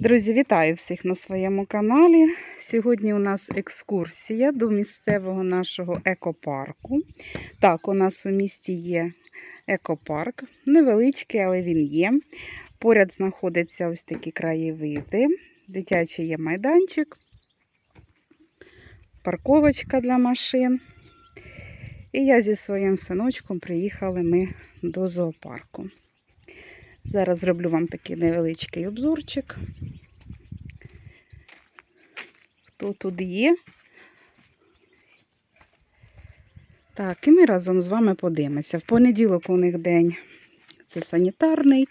Друзі, вітаю всіх на своєму каналі. Сьогодні у нас екскурсія до місцевого нашого екопарку. Так, у нас у місті є екопарк, невеличкий, але він є. Поряд знаходяться ось такі краєвиди, дитячий є майданчик, парковочка для машин. І я зі своїм синочком приїхали ми до зоопарку. Зараз зроблю вам такий невеличкий обзорчик. Хто тут є? Так, і ми разом з вами подивимося. В понеділок у них день це санітарний,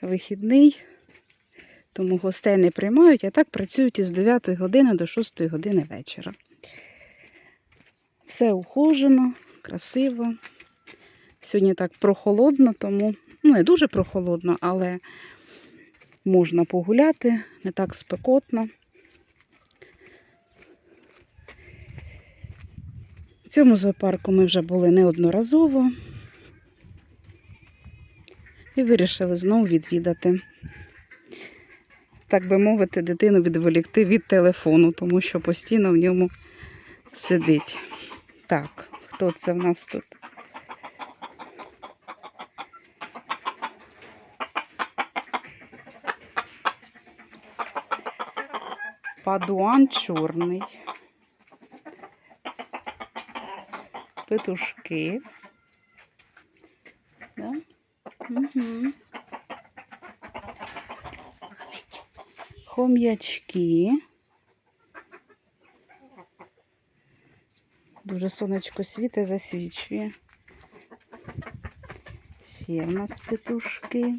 вихідний, тому гостей не приймають, а так працюють із 9 години до 6 години вечора. Все ухожено, красиво. Сьогодні так прохолодно, тому ну, не дуже прохолодно, але можна погуляти, не так спекотно. В цьому зоопарку ми вже були неодноразово і вирішили знову відвідати. Так би мовити, дитину відволікти від телефону, тому що постійно в ньому сидить. Так, хто це в нас тут? Падуан чорний. Петушки. Да? Угу. Хом'ячки. Дуже сонечко світе засвічує. Ще в нас петушки.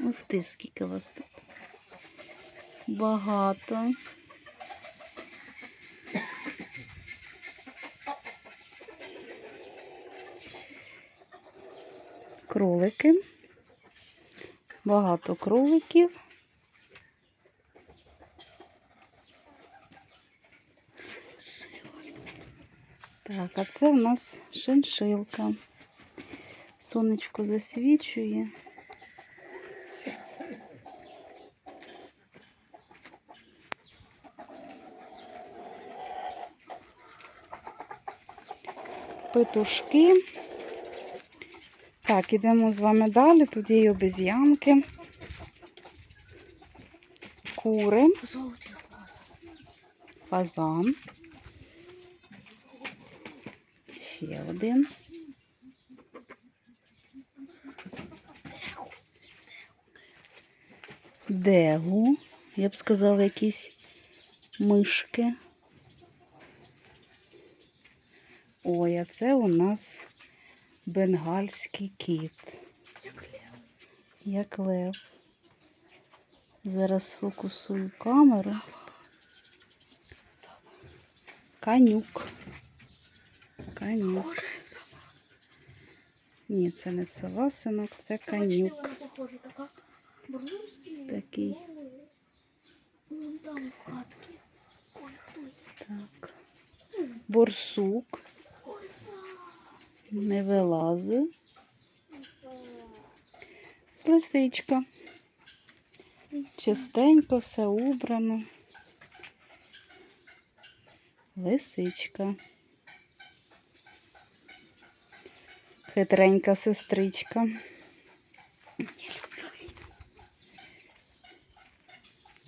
Ух ти, скільки вас тут. Багато. Кролики. Багато кроликів. Так, а це у нас шиншилка. Сонечко засвічує. Петушки. Так, ідемо з вами далі. Тут є і обезьянки, кури, фазан. Ще один. Дегу. Я б сказала, якісь мишки. Ой, а це у нас бенгальський кіт. Як лев. Зараз фокусую камеру. Канюк. Канюк. Ні, це не сова, синок, це канюк. Такий. Так. Борсук. Не вилазить. Лисичка. Чистенько все убрано. Лисичка. Хитренька сестричка.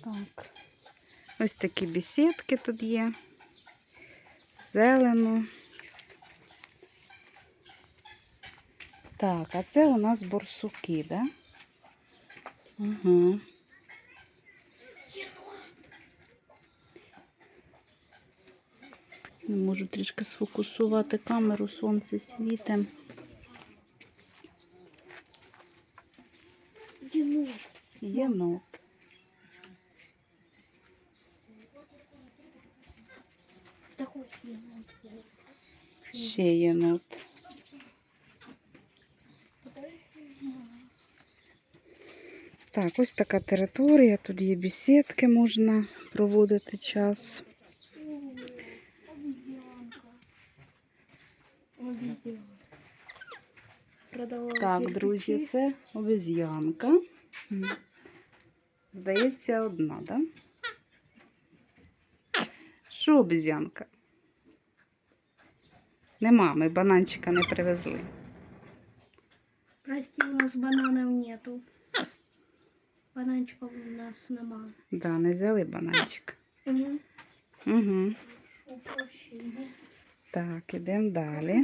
Так. Ось такі бесідки тут є. Зелено. Так, а це у нас борсуки, да? Угу. Не можу трішки сфокусувати камеру, сонце світе. Єнот. Ще єнот. Так, ось така територія. Тут є бесідки, можна проводити час. Так, друзі, це обезьянка. Здається, одна, так? Да? Що обезьянка? Нема, ми бананчика не привезли. Прости, у нас бананов нету. Бананчиков у нас нема. Да, не взяли бананчик. Угу. Угу. Так, ідемо далі.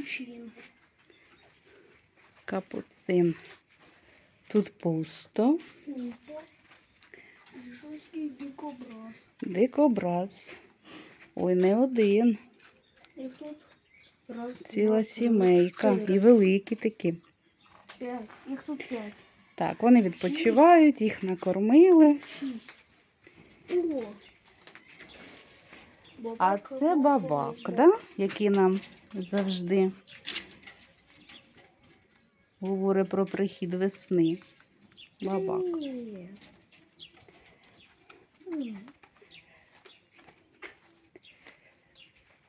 Капуцин. Тут пусто. Дикобраз. Дикобраз. Ой, не один. І тут раз, Ціла два, сімейка. чотири, І великі такі. П'ять. Їх тут п'ять. Так, вони відпочивають, їх накормили. А це бабак, да? який нам завжди говорить про прихід весни. Бабак.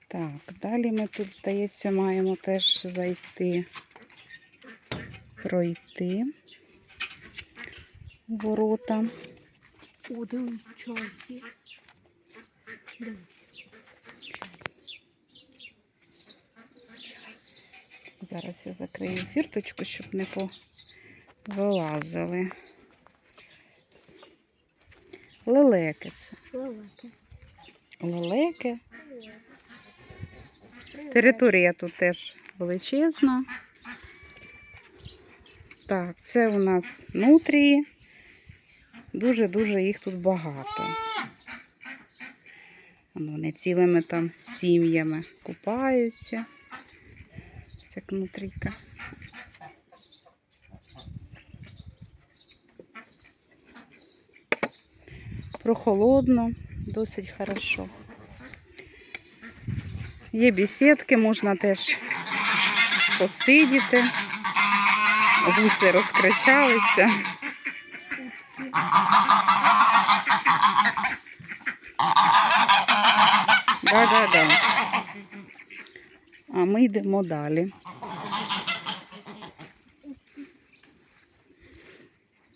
Так, далі ми тут, здається, маємо теж зайти, пройти ворота. О, дивись, чайки. Дивись. Зараз я закрию фірточку, щоб не повилазили. Лелеки це. Лелеки. Лелеки. Територія тут теж величезна. Так, це у нас нутрії. Дуже-дуже їх тут багато. Вони цілими там сім'ями купаються. Це як нутрійка. Прохолодно, досить хорошо. Є бесідки, можна теж посидіти. Гуси розкричалися. А ми йдемо далі.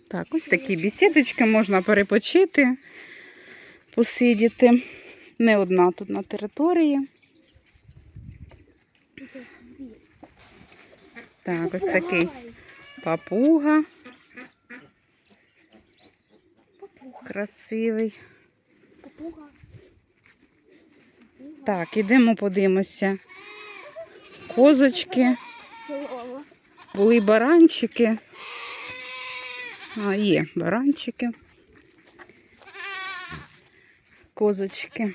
Так, ось такі бесідочки можна перепочити, посидіти. Не одна тут на території. Так, ось такий папуга. Красивий. Так, ідемо подивимося. Козочки, були баранчики. А, є баранчики. Козочки.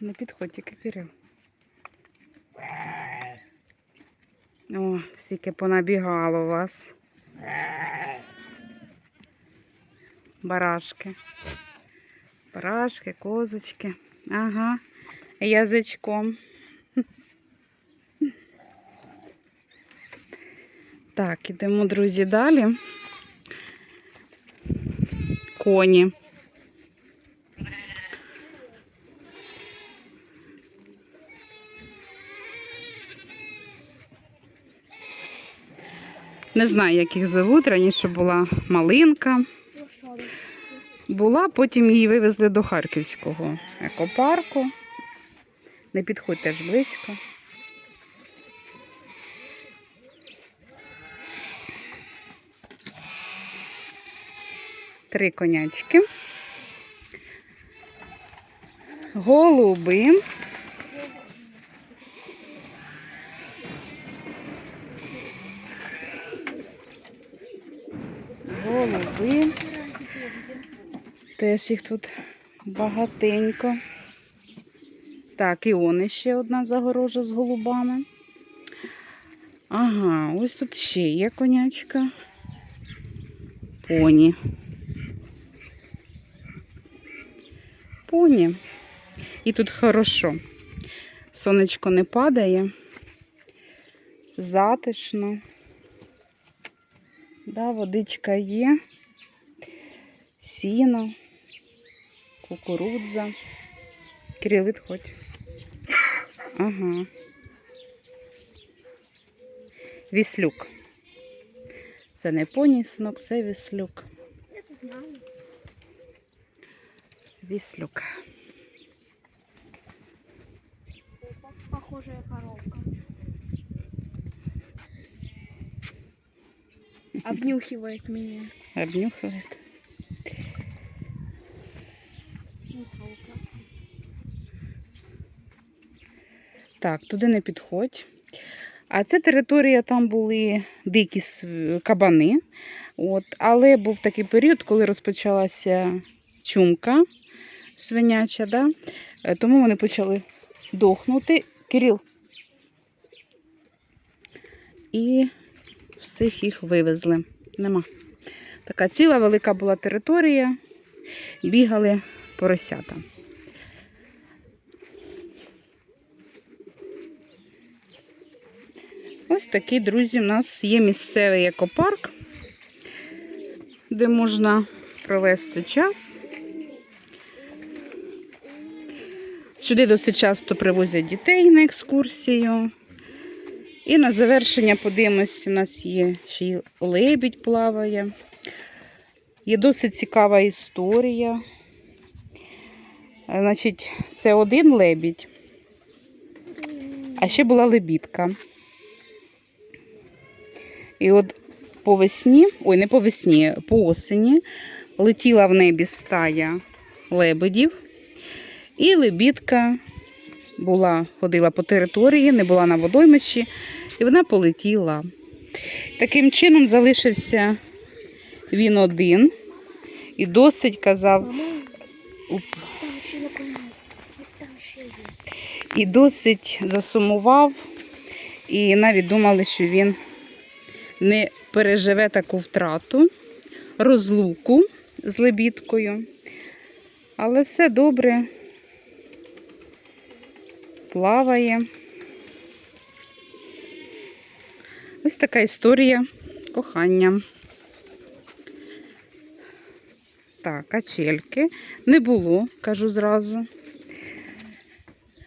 Не підходь, тільки Кирил. О, стільки понабігало вас. Барашки. Барашки, козочки. Ага. Язичком. Так, ідемо, друзі, далі. Коні. Не знаю, як їх зовуть. Раніше була малинка. Була, потім її вивезли до Харківського екопарку. Не підходь теж близько. Три конячки. Голуби. Голуби. Теж їх тут багатенько. Так, і он ще одна загорожа з голубами. Ага, ось тут ще є конячка. Поні. Поні. І тут хорошо. Сонечко не падає. затишно. Да, водичка є, сіно, кукурудза. Кирил, відходь. Ага. Віслюк. Це не поні, синок, це віслюк. Віслюк. Похожая коровка. Обнюхивает меня. Обнюхує. Так, туди не підходь. А це територія, там були дикі кабани. От, але був такий період, коли розпочалася чумка свиняча, да? Е, тому вони почали дохнути. Кирил. І всіх їх вивезли. Нема. Така ціла велика була територія. Бігали поросята. Ось такий, друзі, у нас є місцевий екопарк, де можна провести час. Сюди досить часто привозять дітей на екскурсію. І на завершення подивимось, у нас є ще й лебідь плаває. Є досить цікава історія. Значить, це один лебідь, а ще була лебідка. І от по весні, ой, не по весні, по осені летіла в небі стая лебедів, і лебідка була, ходила по території, не була на водоймищі, і вона полетіла. Таким чином залишився він один і досить казав, уп, і досить засумував, і навіть думали, що він не переживе таку втрату, розлуку з лебідкою. Але все добре, плаває. Ось така історія кохання. Так, качельки не було, кажу зразу.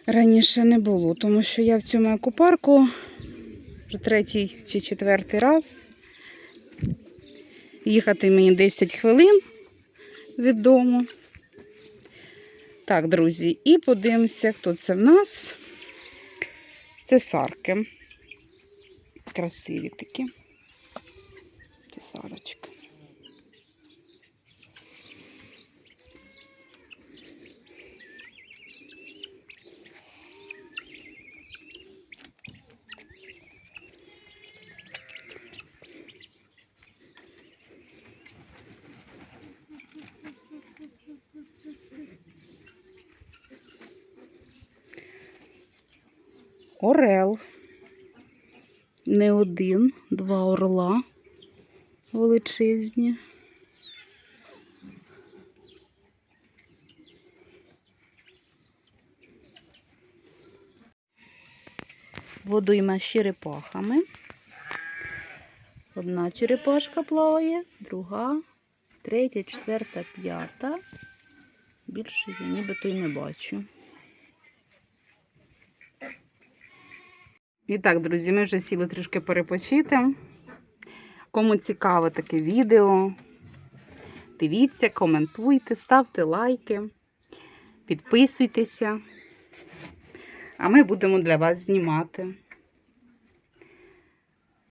Раніше не було, тому що я в цьому екопарку вже третій чи четвертий раз. Їхати мені 10 хвилин від дому. Так, друзі, і подивимося, хто це в нас. Це сарки. Красиві такі. Це сарочка. Орел. Не один, два орла величезні. Водойма з черепахами. Одна черепашка плаває, друга, третя, четверта, п'ята. Більше я нібито й не бачу. І так, друзі, ми вже сіли трішки перепочити. Кому цікаве таке відео, дивіться, коментуйте, ставте лайки, підписуйтеся. А ми будемо для вас знімати.